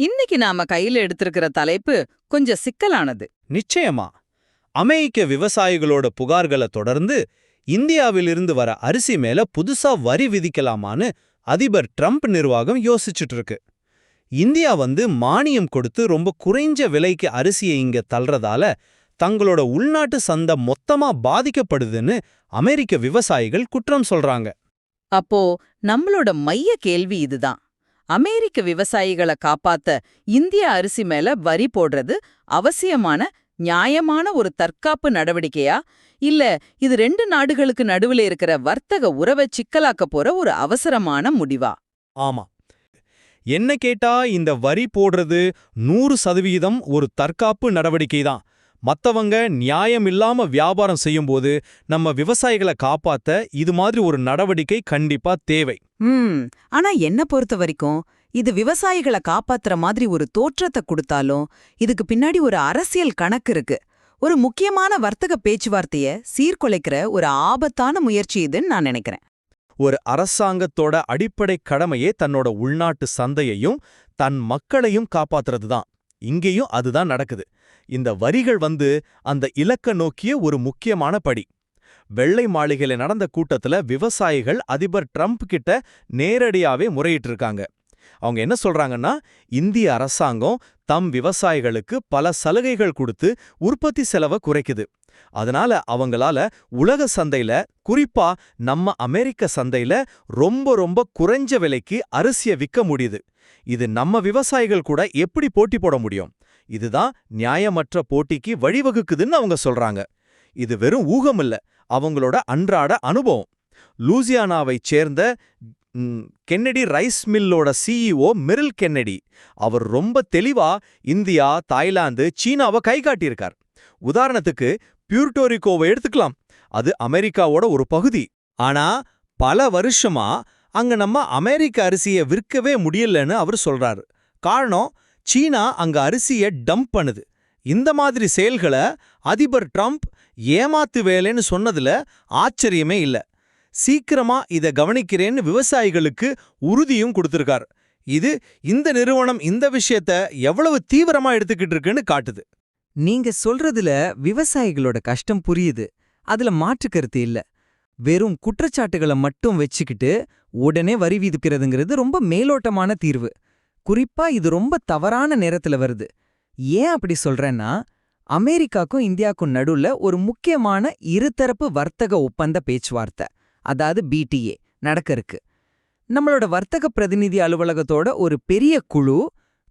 இன்னைக்கு நாம கையில எடுத்திருக்கிற தலைப்பு கொஞ்சம் சிக்கலானது. நிச்சயமா. அமெரிக்க விவசாயிகளோட புகார்களை தொடர்ந்து இந்தியாவிலிருந்து வர அரிசி மேல புதுசா வரி விதிக்கலாமான்னு அதிபர் ட்ரம்ப் நிர்வாகம் யோசிச்சுட்டு இருக்கு இந்தியா வந்து மானியம் கொடுத்து ரொம்ப குறைஞ்ச விலைக்கு அரிசியை இங்க தள்ளுறதால தங்களோட உள்நாட்டு சந்தை மொத்தமா பாதிக்கப்படுதுன்னு அமெரிக்க விவசாயிகள் குற்றம் சொல்றாங்க. அப்போ நம்மளோட மைய கேள்வி இதுதான். அமெரிக்க விவசாயிகளை காப்பாத்த இந்திய அரிசி மேல வரி போடுறது அவசியமான நியாயமான ஒரு தற்காப்பு நடவடிக்கையா? இல்ல இது ரெண்டு நாடுகளுக்கு நடுவுல இருக்கிற வர்த்தக உறவை சிக்கலாக்க போற ஒரு அவசரமான முடிவா? ஆமா. என்ன கேட்டா இந்த வரி போடுறது நூறு சதவீதம் ஒரு தற்காப்பு நடவடிக்கை தான் மத்தவங்க நியாயம் இல்லாம வியாபாரம் செய்யும்போது நம்ம விவசாயிகளை காப்பாத்த இது மாதிரி ஒரு நடவடிக்கை கண்டிப்பா தேவை. ஆனா என்ன பொறுத்த வரைக்கும் இது விவசாயிகளை காப்பாத்துற மாதிரி ஒரு தோற்றத்தை கொடுத்தாலும் இதுக்கு பின்னாடி ஒரு அரசியல் கணக்கு இருக்கு. ஒரு முக்கியமான வர்த்தக பேச்சுவார்த்தைய சீர்குலைக்கிற ஒரு ஆபத்தான முயற்சி இதுன்னு நான் நினைக்கிறேன். ஒரு அரசாங்கத்தோட அடிப்படை கடமையே தன்னோட உள்நாட்டு சந்தையையும் தன் மக்களையும் காப்பாத்துறது தான் இங்கேயும் அதுதான் நடக்குது. இந்த வரிகள் வந்து அந்த இலக்க நோக்கிய ஒரு முக்கியமான படி. வெள்ளை மாளிகையில நடந்த கூட்டத்துல விவசாயிகள் அதிபர் ட்ரம்ப் கிட்ட நேரடியாவே முறையிட்டு இருக்காங்க அவங்க என்ன சொல்றாங்கன்னா இந்திய அரசாங்கம் தம் விவசாயிகளுக்கு பல சலுகைகள் கொடுத்து உற்பத்தி செலவை குறைக்குது. அதனால அவங்களால உலக சந்தையில குறிப்பா நம்ம அமெரிக்க சந்தையில ரொம்ப ரொம்ப குறைஞ்ச விலைக்கு அரிசிய விற்க முடியுது. இது நம்ம விவசாயிகள் கூட எப்படி போட்டி போட முடியும்? இதுதான் நியாயமற்ற போட்டிக்கு வழிவகுக்குதுன்னு அவங்க சொல்றாங்க. இது வெறும் ஊகம் இல்ல அவங்களோட அன்றாட அனுபவம். லூசியானாவைச் சேர்ந்த கென்னடி ரைஸ் மில்லோட சிஇஓ மிரில் கென்னடி அவர் ரொம்ப தெளிவா இந்தியா தாய்லாந்து சீனாவை கை காட்டியிருக்கார். உதாரணத்துக்கு பியூர்டோரிக்கோவை எடுத்துக்கலாம். அது அமெரிக்காவோட ஒரு பகுதி. ஆனா பல வருஷமா அங்க நம்ம அமெரிக்க அரிசியை விற்கவே முடியலன்னு அவர் சொல்றாரு. காரணம் சீனா அங்க அரிசியை டம்ப் பண்ணுது. இந்த மாதிரி செயல்களை அதிபர் ட்ரம்ப் ஏமாத்து வேலைன்னு சொன்னதுல ஆச்சரியமே இல்ல. சீக்கிரமா இத கவனிக்கிறேன்னு விவசாயிகளுக்கு உறுதியும் கொடுத்திருக்கார். இது இந்த நிறுவனம் இந்த விஷயத்த எவ்வளவு தீவிரமா எடுத்துக்கிட்டு இருக்குன்னு காட்டுது. நீங்க சொல்றதுல விவசாயிகளோட கஷ்டம் புரியுது. அதுல மாற்றுக்கருத்து இல்ல. வெறும் குற்றச்சாட்டுகளை மட்டும் வச்சுக்கிட்டு உடனே வரி விதிக்கிறதுங்கிறது ரொம்ப மேலோட்டமான தீர்வு. குறிப்பா இது ரொம்ப தவறான நேரத்துல வருது. ஏன் அப்படி சொல்றேன்னா அமெரிக்காக்கும் இந்தியாக்கும் நடுவுல ஒரு முக்கியமான இருதரப்பு வர்த்தக ஒப்பந்த பேச்சுவார்த்தை அதாவது பிடிஏ நடக்க இருக்கு நம்மளோட வர்த்தக பிரதிநிதி அலுவலகத்தோட ஒரு பெரிய குழு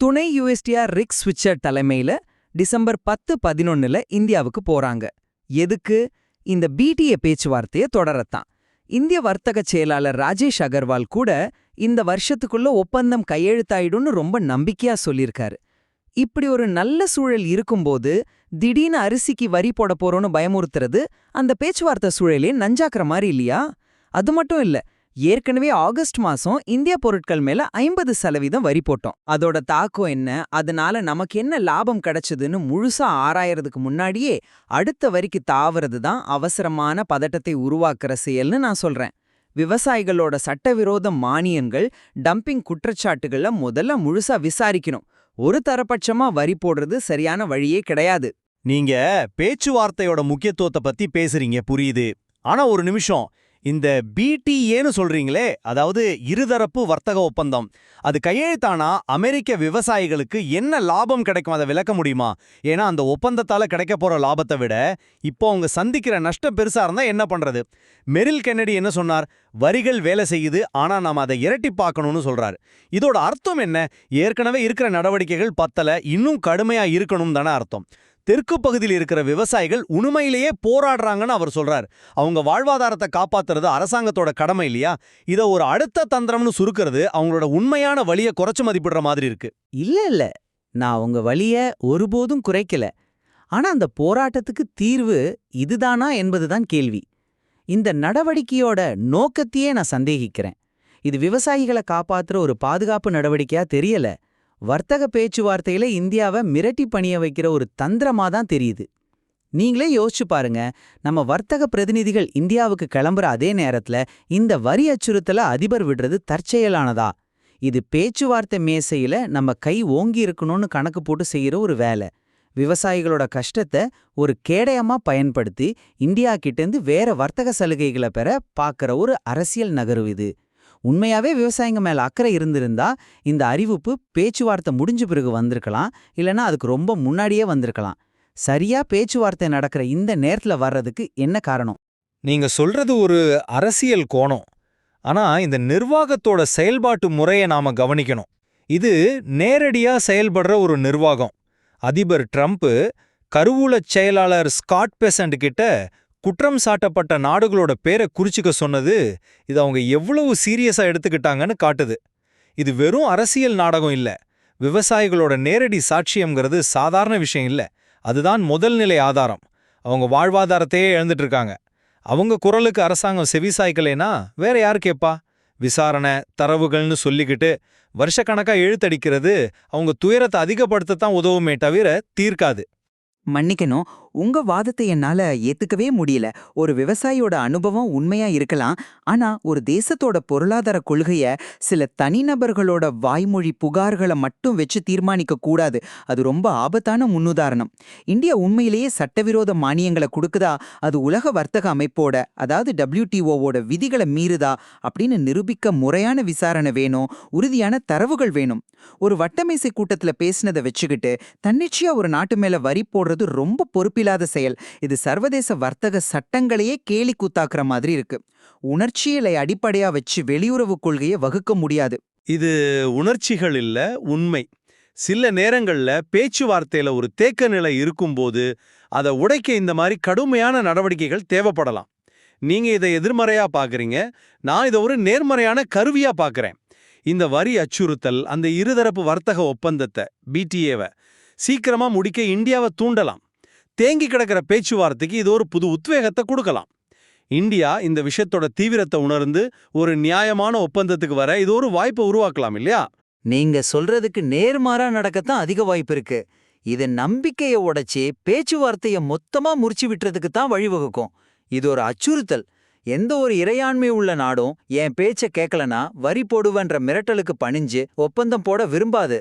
துணை யுஎஸ்டிஆர் ரிக் ஸ்விட்சர் தலைமையில டிசம்பர் பத்து பதினொன்னுல இந்தியாவுக்கு போறாங்க. எதுக்கு? இந்த பிடிஏ பேச்சுவார்த்தைய தொடரத்தான். இந்திய வர்த்தக செயலாளர் ராஜேஷ் அகர்வால் கூட இந்த வருஷத்துக்குள்ள ஒப்பந்தம் கையெழுத்தாயிடும்னு ரொம்ப நம்பிக்கையா சொல்லியிருக்காரு. இப்படி ஒரு நல்ல சூழல் இருக்கும்போது திடீர்னு அரிசிக்கு வரி போட போறோம்னு பயமுறுத்துறது அந்த பேச்சுவார்த்தை சூழலே நஞ்சாக்குற மாதிரி இல்லையா? அது மட்டும் இல்ல ஏற்கனவே ஆகஸ்ட் மாசம் இந்திய பொருட்கள் மேல ஐம்பது சதவீதம் வரி போட்டோம். அதோட தாக்கம் என்ன? அதனால நமக்கு என்ன லாபம் கிடைச்சதுன்னு முழுசா ஆராயறதுக்கு முன்னாடியே அடுத்த வரிக்கு தாவறது தான் அவசரமான பதட்டத்தை உருவாக்குற செயல்னு நான் சொல்றேன். விவசாயிகளோட சட்டவிரோத மானியங்கள் டம்பிங் குற்றச்சாட்டுகளை முதல்ல முழுசா விசாரிக்கணும். ஒரு தரப்பட்சமா வரி போடுறது சரியான வழியே கிடையாது. நீங்க பேச்சுவார்த்தையோட முக்கியத்துவத்தை பத்தி பேசுறீங்க புரியுது. ஆனா ஒரு நிமிஷம் இந்த பிடிஏன்னு சொல்றீங்களே அதாவது இருதரப்பு வர்த்தக ஒப்பந்தம். அது கையெழுத்தானா? அமெரிக்க விவசாயிகளுக்கு என்ன லாபம் கிடைக்கும்? அதை விளக்க முடியுமா? ஏன்னா அந்த ஒப்பந்தத்தால கிடைக்க போற லாபத்தை விட இப்போ அவங்க சந்திக்கிற நஷ்டம் பெருசா இருந்தா என்ன பண்றது? மெரில் கென்னடி என்ன சொன்னார்? வரிகள் வேலை செய்யுது ஆனா நாம அதை இரட்டி பார்க்கணும்னு சொல்றாரு. இதோட அர்த்தம் என்ன? ஏற்கனவே இருக்கிற நடவடிக்கைகள் பத்தல இன்னும் கடுமையா இருக்கணும் தானே அர்த்தம். தெற்கு பகுதியில் இருக்கிற விவசாயிகள் உண்மையிலேயே போராடுறாங்கன்னு அவர் சொல்றார். அவங்க வாழ்வாதாரத்தை காப்பாத்துறது அரசாங்கத்தோட கடமை இல்லையா? இத ஒரு அடுத்த தந்திரம்னு சுருக்கிறது அவங்களோட உண்மையான வழியை குறைச்சு மதிப்பிடுற மாதிரி இருக்கு. இல்ல இல்ல. நான் உங்க வழிய ஒருபோதும் குறைக்கல. ஆனா அந்த போராட்டத்துக்கு தீர்வு இதுதானா என்பதுதான் கேள்வி. இந்த நடவடிக்கையோட நோக்கத்தையே நான் சந்தேகிக்கிறேன். இது விவசாயிகளை காப்பாத்துற ஒரு பாதுகாப்பு நடவடிக்கையா தெரியல. வர்த்தக பேச்சுவார்த்தையில இந்தியாவை மிரட்டி பணிய வைக்கிற ஒரு தந்திரமா தான் தெரியுது. நீங்களே யோசிச்சு பாருங்க நம்ம வர்த்தக பிரதிநிதிகள் இந்தியாவுக்கு கிளம்புற அதே நேரத்துல இந்த வரி அச்சுறுத்தல அதிபர் விடுறது தற்செயலானதா? இது பேச்சுவார்த்தை மேசையில நம்ம கை ஓங்கி இருக்கணும்னு கணக்கு போட்டு செய்யற ஒரு வேலை. விவசாயிகளோட கஷ்டத்தை ஒரு கேடயமா பயன்படுத்தி இந்தியா கிட்டேருந்து வேற வர்த்தக சலுகைகளை பெற பார்க்குற ஒரு அரசியல் நகர்வு இது. உண்மையாவே விவசாயிங்க மேல அக்கறை இருந்திருந்தா இந்த அறிவிப்பு பேச்சுவார்த்தை முடிஞ்ச பிறகு வந்திருக்கலாம். இல்லனா அதுக்கு ரொம்ப முன்னாடியே வந்திருக்கலாம். சரியா பேச்சுவார்த்தை நடக்கிற இந்த நேரத்துல வர்றதுக்கு என்ன காரணம்? நீங்க சொல்றது ஒரு அரசியல் கோணம். ஆனா இந்த நிர்வாகத்தோட செயல்பாட்டு முறையை நாம கவனிக்கணும். இது நேரடியா செயல்படுற ஒரு நிர்வாகம். அதிபர் ட்ரம்ப் கருவூலச் செயலாளர் ஸ்காட் பெசண்ட் கிட்ட குற்றம் சாட்டப்பட்ட நாடுகளோட பேரை குறிச்சிக்க சொன்னது இது அவங்க எவ்வளவு சீரியஸா எடுத்துக்கிட்டாங்கன்னு காட்டுது. இது வெறும் அரசியல் நாடகம் இல்ல. விவசாயிகளோட நேரடி சாட்சியம்ங்கிறது சாதாரண விஷயம் இல்ல. அதுதான் முதல் நிலை ஆதாரம். அவங்க வாழ்வாதாரத்தையே இழந்துட்டு இருக்காங்க அவங்க குரலுக்கு அரசாங்கம் செவிசாய்க்கலைனா வேற யார் கேப்பா? விசாரணை தரவுகள்னு சொல்லிக்கிட்டு வருஷக்கணக்கா எழுத்தடிக்கிறது அவங்க துயரத்தை அதிகப்படுத்தத்தான் உதவுமே தவிர தீர்க்காது. மன்னிக்கணும் உங்க வாதத்தை என்னால ஏத்துக்கவே முடியல. ஒரு விவசாயியோட அனுபவம் உண்மையா இருக்கலாம். ஆனா ஒரு தேசத்தோட பொருளாதார கொள்கைய சில தனிநபர்களோட வாய்மொழி புகார்களை மட்டும் வச்சு தீர்மானிக்க கூடாது. அது ரொம்ப ஆபத்தான முன்னுதாரணம். இந்தியா உண்மையிலேயே சட்டவிரோத மானியங்களை கொடுக்குதா? அது உலக வர்த்தக அமைப்போட அதாவது டபிள்யூடிஓவோட விதிகளை மீறுதா? அப்படின்னு நிரூபிக்க முறையான விசாரணை வேணும். உறுதியான தரவுகள் வேணும். ஒரு வட்டமேசை கூட்டத்துல பேசினதை வச்சுக்கிட்டு தன்னிச்சையா ஒரு நாட்டு மேல வரி போடுறது ரொம்ப பொறுப்பு பொறுப்பில்லாத செயல். இது சர்வதேச வர்த்தக சட்டங்களையே கேலி கூத்தாக்குற மாதிரி இருக்கு. உணர்ச்சிகளை அடிப்படையா வச்சு வெளியுறவு கொள்கையை வகுக்க முடியாது. இது உணர்ச்சிகள் இல்ல உண்மை. சில நேரங்கள்ல பேச்சுவார்த்தையில ஒரு தேக்க நிலை இருக்கும்போது அதை உடைக்க இந்த மாதிரி கடுமையான நடவடிக்கைகள் தேவைப்படலாம். நீங்க இதை எதிர்மறையா பாக்குறீங்க. நான் இதை ஒரு நேர்மறையான கருவியா பாக்குறேன். இந்த வரி அச்சுறுத்தல் அந்த இருதரப்பு வர்த்தக ஒப்பந்தத்தை பிடிஏவை சீக்கிரமா முடிக்க இந்தியாவை தூண்டலாம். தேங்கி கிடக்கிற பேச்சுவார்த்தைக்கு இது ஒரு புது உத்வேகத்தை கொடுக்கலாம். இந்தியா இந்த விஷயத்தோட தீவிரத்தை உணர்ந்து ஒரு நியாயமான ஒப்பந்தத்துக்கு வர இது ஒரு வாய்ப்பை உருவாக்கலாம் இல்லையா? நீங்க சொல்றதுக்கு நேர்மாறா நடக்கத்தான் அதிக வாய்ப்பு இருக்கு. இது நம்பிக்கைய உடைச்சு பேச்சுவார்த்தைய மொத்தமா முறிச்சு விட்டுறதுக்கு தான் வழிவகுக்கும். இது ஒரு அச்சுறுத்தல். எந்த ஒரு இறையாண்மை உள்ள நாடும் என் பேச்ச கேட்கலனா வரி போடுவன்ற மிரட்டலுக்கு பணிஞ்சு ஒப்பந்தம் போட விரும்பாது.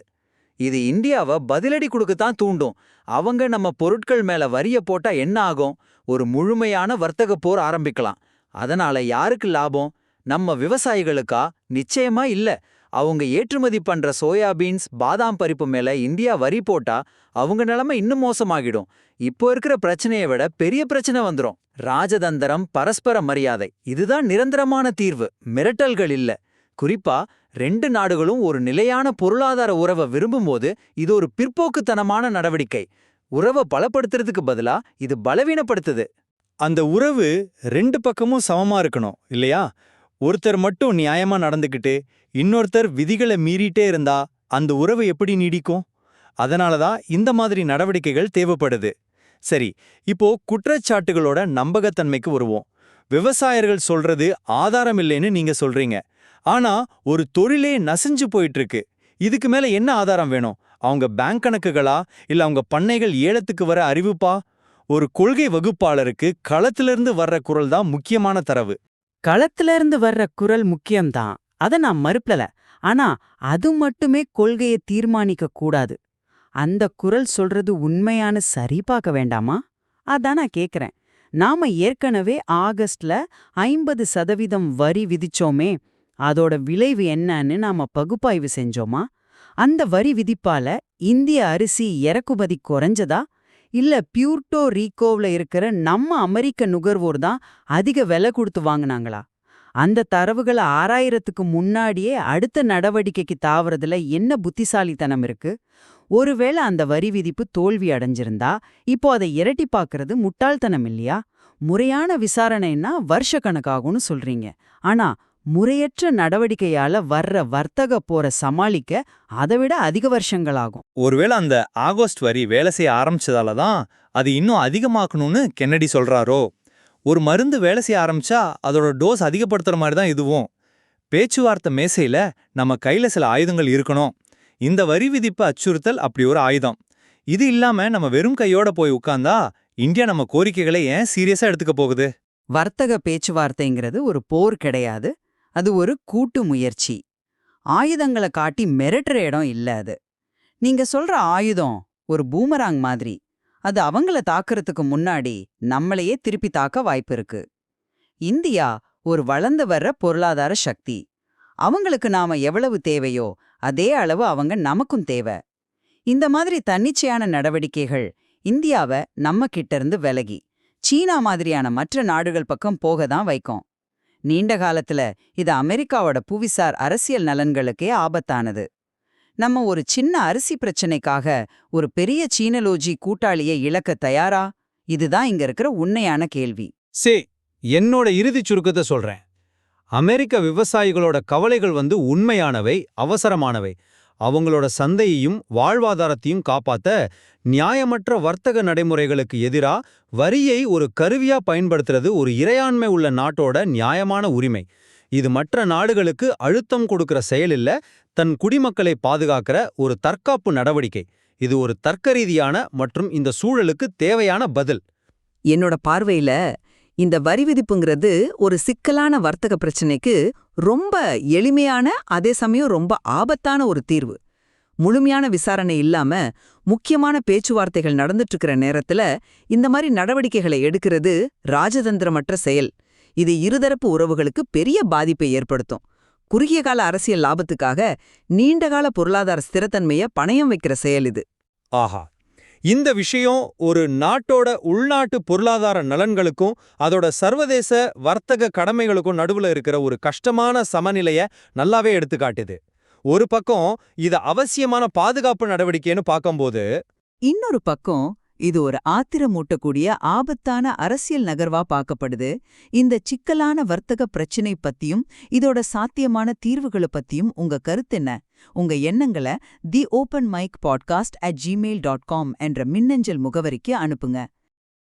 இது இந்தியாவை பதிலடி கொடுக்கத்தான் தூண்டும். அவங்க நம்ம பொருட்கள் மேல வரிய போட்டா என்ன ஆகும்? ஒரு முழுமையான வர்த்தக போர் ஆரம்பிக்கலாம். அதனால யாருக்கு லாபம்? நம்ம விவசாயிகளுக்கா? நிச்சயமா இல்ல. அவங்க ஏற்றுமதி பண்ற சோயாபீன்ஸ் பாதாம் பருப்பு மேல இந்தியா வரி போட்டா அவங்க நிலைமை இன்னும் மோசமாகிடும். இப்போ இருக்கிற பிரச்சனையை விட பெரிய பிரச்சனை வந்துரும். ராஜதந்திரம் பரஸ்பர மரியாதை. இதுதான் நிரந்தரமான தீர்வு. மிரட்டல்கள் இல்ல. குறிப்பா ரெண்டு நாடுகளும் ஒரு நிலையான பொருளாதார உறவை விரும்பும்போது இது ஒரு பிற்போக்குத்தனமான நடவடிக்கை. உறவை பலப்படுத்துறதுக்கு பதிலா இது பலவீனப்படுத்துது. அந்த உறவு ரெண்டு பக்கமும் சமமா இருக்கணும் இல்லையா? ஒருத்தர் மட்டும் நியாயமா நடந்துக்கிட்டு இன்னொருத்தர் விதிகளை மீறிட்டே இருந்தா அந்த உறவு எப்படி நீடிக்கும்? அதனால தான் இந்த மாதிரி நடவடிக்கைகள் தேவைப்படுது. சரி இப்போ குற்றச்சாட்டுகளோட நம்பகத்தன்மைக்கு வருவோம். விவசாயர்கள் சொல்றது ஆதாரம் இல்லைன்னு நீங்க சொல்றீங்க. ஆனா ஒரு தொழிலே நசிஞ்சு போயிட்டு இருக்கு இதுக்கு மேல என்ன ஆதாரம் வேணும்? அவங்க பேங்க் கணக்குகளா? இல்ல அவங்க பண்ணைகள் ஏலத்துக்கு வர அறிவிப்பா? ஒரு கொள்கை வகுப்பாளருக்கு களத்திலிருந்து வர்ற குரல் தான் முக்கியமான தரவு. களத்துல இருந்து வர்ற குரல் முக்கியம்தான். அத நான் மறுப்பல. ஆனா அது மட்டுமே கொள்கையை தீர்மானிக்க கூடாது. அந்த குரல் சொல்றது உண்மையான சரி பார்க்க வேண்டாமா? அதான் நான் கேக்குறேன். நாம ஏற்கனவே ஆகஸ்ட்ல ஐம்பது சதவீதம் வரி விதிச்சோமே அதோட விளைவு என்னன்னு நாம பகுப்பாய்வு செஞ்சோமா? அந்த வரி விதிப்பால இந்திய அரிசி இறக்குமதி குறைஞ்சதா? இல்ல பியூர்டோ ரீகோவில் இருக்கிற நம்ம அமெரிக்க நுகர்வோர் தான் அதிக விலை கொடுத்து வாங்குனாங்களா? அந்த தரவுகளை ஆறாயிரத்துக்கு முன்னாடியே அடுத்த நடவடிக்கைக்கு தாவறதுல என்ன புத்திசாலித்தனம் இருக்கு? ஒருவேளை அந்த வரி விதிப்பு தோல்வி அடைஞ்சிருந்தா இப்போ அதை இரட்டி பார்க்கறது முட்டாள்தனம் இல்லையா? முறையான விசாரணைன்னா வருஷக்கணக்காகும்னு சொல்றீங்க. ஆனா முறையற்ற நடவடிக்கையால வர்ற வர்த்தக போற சமாளிக்க அதை விட அதிக வருஷங்களாகும். ஒருவேளை அந்த ஆகஸ்ட் வரி வேலை செய்ய ஆரம்பிச்சதால தான் அது இன்னும் அதிகமாக்கணும்னு கென்னடி சொல்றாரோ? ஒரு மருந்து வேலை செய்ய ஆரம்பிச்சா அதோட டோஸ் அதிகப்படுத்துற மாதிரி தான் இதுவும். பேச்சுவார்த்தை மேசையில நம்ம கையில சில ஆயுதங்கள் இருக்கணும். இந்த வரி விதிப்பு அச்சுறுத்தல் அப்படி ஒரு ஆயுதம். இது இல்லாம நம்ம வெறும் கையோட போய் உட்கார்ந்தா இந்தியா நம்ம கோரிக்கைகளை ஏன் சீரியஸா எடுத்துக்க போகுது? வர்த்தக பேச்சுவார்த்தைங்கிறது ஒரு போர் கிடையாது. அது ஒரு கூட்டு முயற்சி. ஆயுதங்களை காட்டி மிரட்டுற இடம் இல்ல அது. நீங்க சொல்ற ஆயுதம் ஒரு பூமராங் மாதிரி. அது அவங்கள தாக்குறதுக்கு முன்னாடி நம்மளையே திருப்பி தாக்க வாய்ப்பு இருக்கு. இந்தியா ஒரு வளர்ந்து வர்ற பொருளாதார சக்தி. அவங்களுக்கு நாம எவ்வளவு தேவையோ அதே அளவு அவங்க நமக்கும் தேவை. இந்த மாதிரி தன்னிச்சையான நடவடிக்கைகள் இந்தியாவை நம்ம கிட்ட இருந்து விலகி சீனா மாதிரியான மற்ற நாடுகள் பக்கம் போக தான் வைக்கும். நீண்ட காலத்துல இது அமெரிக்காவோட புவிசார் அரசியல் நலன்களுக்கே ஆபத்தானது. நம்ம ஒரு சின்ன அரிசி பிரச்சனைக்காக ஒரு பெரிய சீனலோஜி கூட்டாளியை இழக்க தயாரா? இதுதான் இங்க இருக்கிற உண்மையான கேள்வி. சே என்னோட இறுதிச் சுருக்கத்தை சொல்றேன். அமெரிக்க விவசாயிகளோட கவலைகள் வந்து உண்மையானவை அவசரமானவை. அவங்களோட சந்தையையும் வாழ்வாதாரத்தையும் காப்பாத்த நியாயமற்ற வர்த்தக நடைமுறைகளுக்கு எதிரா வரியை ஒரு கருவியா பயன்படுத்துறது ஒரு இறையாண்மை உள்ள நாட்டோட நியாயமான உரிமை. இது மற்ற நாடுகளுக்கு அழுத்தம் கொடுக்கிற செயல் இல்ல தன் குடிமக்களை பாதுகாக்கிற ஒரு தற்காப்பு நடவடிக்கை. இது ஒரு தர்க்கரீதியான மற்றும் இந்த சூழலுக்கு தேவையான பதில். என்னோட பார்வையில இந்த வரி விதிப்புங்கிறது ஒரு சிக்கலான வர்த்தக பிரச்சனைக்கு ரொம்ப எளிமையான அதே சமயம் ரொம்ப ஆபத்தான ஒரு தீர்வு. முழுமையான விசாரணை இல்லாம முக்கியமான பேச்சுவார்த்தைகள் நடந்துட்டு இருக்கிற நேரத்துல இந்த மாதிரி நடவடிக்கைகளை எடுக்கிறது ராஜதந்திரமற்ற செயல். இது இருதரப்பு உறவுகளுக்கு பெரிய பாதிப்பை ஏற்படுத்தும். குறுகிய கால அரசியல் லாபத்துக்காக நீண்டகால பொருளாதார ஸ்திரத்தன்மைய பணயம் வைக்கிற செயல் இது. ஆஹா. இந்த விஷயம் ஒரு நாட்டோட உள்நாட்டு பொருளாதார நலன்களுக்கும் அதோட சர்வதேச வர்த்தக கடமைகளுக்கும் நடுவுல இருக்கிற ஒரு கஷ்டமான சமநிலைய நல்லாவே எடுத்துக்காட்டுது. ஒரு பக்கம் இத அவசியமான பாதுகாப்பு நடவடிக்கைன்னு பார்க்கும்போது இன்னொரு பக்கம் இது ஒரு ஆத்திரமூட்டக்கூடிய ஆபத்தான அரசியல் நகர்வா பார்க்கப்படுது. இந்த சிக்கலான வர்த்தக பிரச்சினை பத்தியும் இதோட சாத்தியமான தீர்வுகளை பத்தியும் உங்க கருத்து என்ன? உங்க எண்ணங்களை the open mic podcast at Gmail dot com என்ற மின்னஞ்சல் முகவரிக்கு அனுப்புங்க.